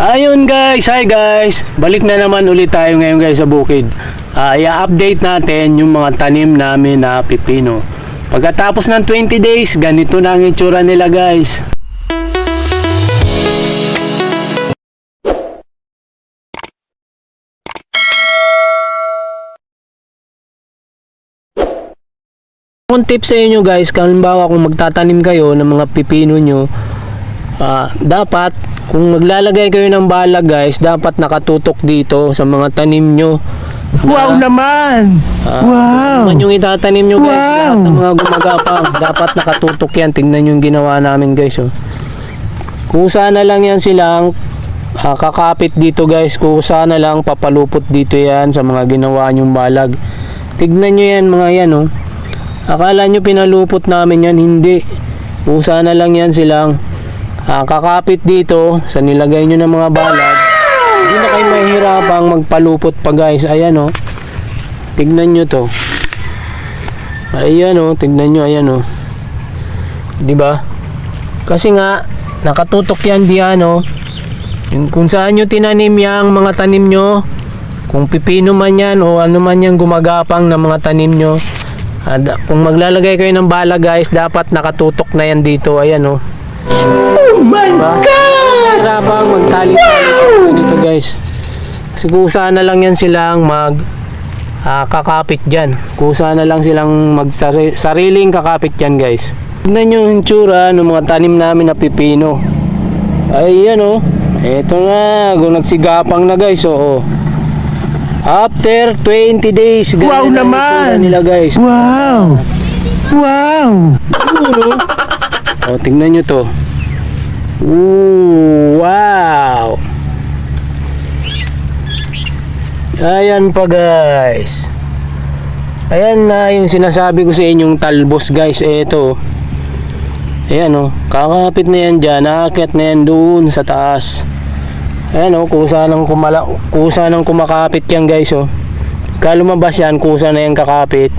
Ayun guys, hi guys. Balik na naman ulit tayo ngayon guys sa bukid. Ah, i-update natin yung mga tanim namin na pipino. Pagkatapos ng 20 days, ganito na ang itsura nila guys. Kung tip sa inyo guys, kung halimbawa kung magtatanim kayo ng mga pipino nyo, ah, dapat kung maglalagay kayo ng bala guys, dapat nakatutok dito sa mga tanim nyo. Wow naman! Ah, Wow! Man yung itatanim nyo guys, Wow! lahat ng mga gumagapang, dapat nakatutok yan. Tingnan yung ginawa namin guys. Oh. Kusa na lang yan silang ah, kakapit dito guys. Kusa na lang papalupot dito yan sa mga ginawa nyong balag. Tignan nyo yan mga yan oh. Akala nyo pinalupot namin yan, hindi. Kusa na lang yan silang ah, kakapit dito sa nilagay nyo ng mga balag. Hindi na kayo mahihirapang magpalupot pa guys. Ayan oh. Tignan nyo to. Ayan oh, tignan nyo, ayan oh. 'Di ba? Kasi nga nakatutok yan diyan oh. Yung kung saan nyo tinanim yang mga tanim nyo, kung pipino man yan o ano man yan gumagapang na mga tanim nyo, kung maglalagay kayo ng bala guys, dapat nakatutok na yan dito. Ayan oh. Oh my Diba? Hirapang magtali-tali dito guys. Kasi kusa na lang yan silang mag ah, kakapit dyan. Kusa na lang silang mag sariling kakapit dyan guys. Tignan nyo yung tsura ng mga tanim namin na pipino. Ayan oh. Eto na, kung nagsigapang na guys, oo. After 20 days, Wow naman! nila guys. Wow! Wow! Siguro. O, tingnan nyo to. Ooh, wow! Ayan pa guys. Ayan na yung sinasabi ko sa inyong talbos guys. Ito. Ayan o. Kakapit na yan dyan. Nakakit na yan doon sa taas. Ayan o. Kusa nang, kumala, kusa nang kumakapit yan guys o. Kalumabas yan. Kusa na yan kakapit.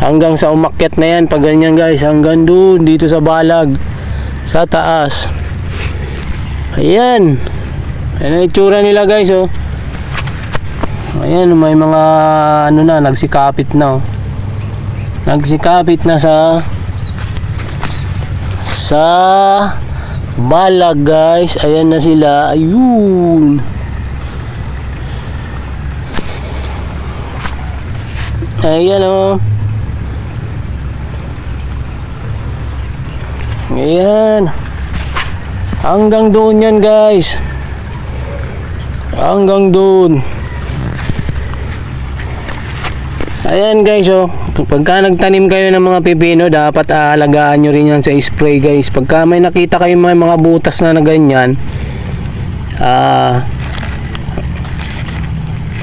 Hanggang sa umakyat na yan. Pag ganyan guys. Hanggang doon. Dito sa balag. Sa taas. Ayan. Ayan ang itsura nila guys oh. Ayan, may mga ano na, nagsikapit na oh. Nagsikapit na sa sa balag guys. Ayan na sila. Ayun. Ayan oh. Ayan. Hanggang doon yan guys. Hanggang doon. Ayan guys oh. Pagka nagtanim kayo ng mga pipino, dapat aalagaan nyo rin yan sa spray guys. Pagka may nakita kayo may mga butas na na ganyan, ah,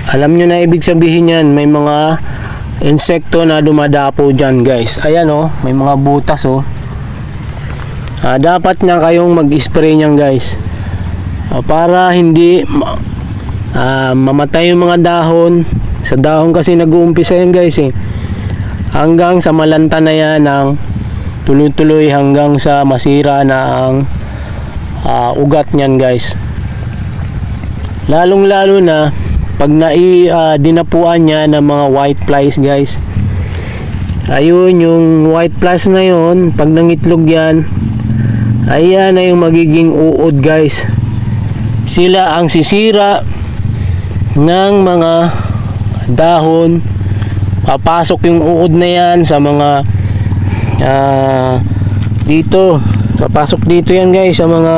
alam nyo na ibig sabihin yan, may mga insekto na dumadapo dyan guys. Ayan oh, may mga butas oh. Ah, dapat na kayong mag-spray niyan guys. Ah, para hindi ah, mamatay yung mga dahon. Sa dahon kasi nag-uumpisa yan guys eh. Hanggang sa malanta na yan ng tuloy-tuloy hanggang sa masira na ang ah, ugat niyan guys. Lalong lalo na pag nai ah, dinapuan niya ng mga white flies guys. Ayun yung white flies na yun, pag nangitlog yan, ayan na yung magiging uod guys. Sila ang sisira ng mga dahon. Papasok yung uod na yan sa mga ah, dito. Papasok dito yan guys sa mga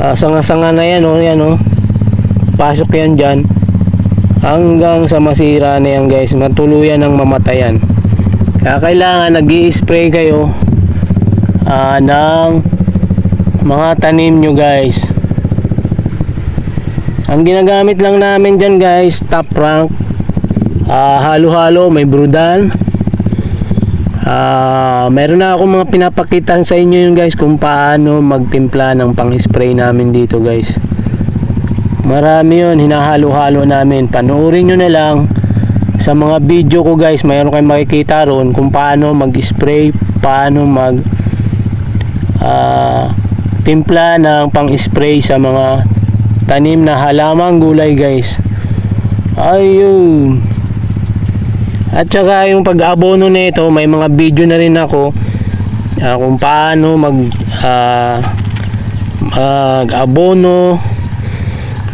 ah, sanga-sanga na yan oh, yan oh. pasok yan dyan hanggang sa masira na yan guys. Matuluyan ng mamatayan. Kaya kailangan nag spray kayo ah, ng mga tanim nyo guys ang ginagamit lang namin dyan guys, top rank. Ah, halo-halo, may brudan. Ah, meron na ako mga pinapakita sa inyo yung guys kung paano magtimpla ng pang-spray namin dito guys. Marami yun, hinahalo-halo namin. Panoorin nyo na lang sa mga video ko guys, mayroon kayong makikita roon kung paano mag-spray, paano mag ah timpla ng pang-spray sa mga tanim na halamang gulay guys. Ayun. At saka yung pag-abono nito, may mga video na rin ako ah, kung paano mag ah, mag-abono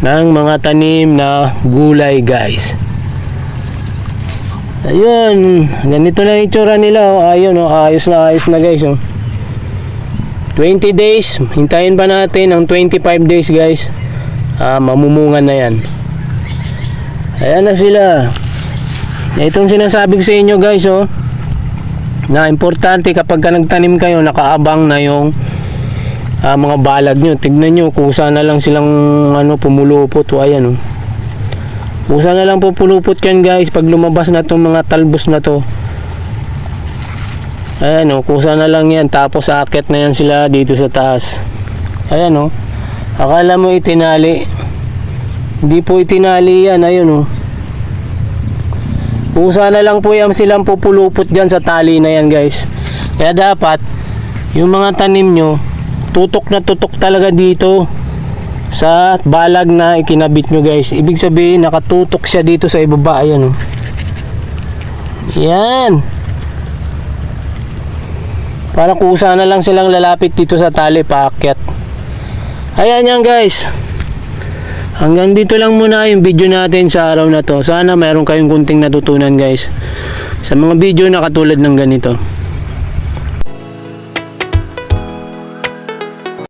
ng mga tanim na gulay guys. Ayun, ganito na itsura nila. Oh. Ayun, oh, ayos na ayos na guys. Oh. 20 days, hintayin pa natin ang 25 days guys. Ah, mamumungan na yan. Ayan na sila. Itong sinasabi ko sa inyo guys, oh. Na importante kapag ka nagtanim kayo, nakaabang na yung ah, mga balag nyo. Tignan nyo, kusa na lang silang ano, pumulupot. O, ayan, oh. Kusa na lang pupulupot yan guys pag lumabas na itong mga talbos na to. Ayan o, kusa na lang yan. Tapos akit na yan sila dito sa taas. Ayan o. Akala mo itinali. Hindi po itinali yan. Ayun o. Kusa na lang po yan silang pupulupot dyan sa tali na yan guys. Kaya dapat, yung mga tanim nyo, tutok na tutok talaga dito sa balag na ikinabit nyo guys. Ibig sabihin, nakatutok siya dito sa ibaba. Ayan o. Yan. Para kusa na lang silang lalapit dito sa tali paakyat. Ayan yan guys. Hanggang dito lang muna yung video natin sa araw na to. Sana mayroon kayong kunting natutunan guys. Sa mga video na katulad ng ganito.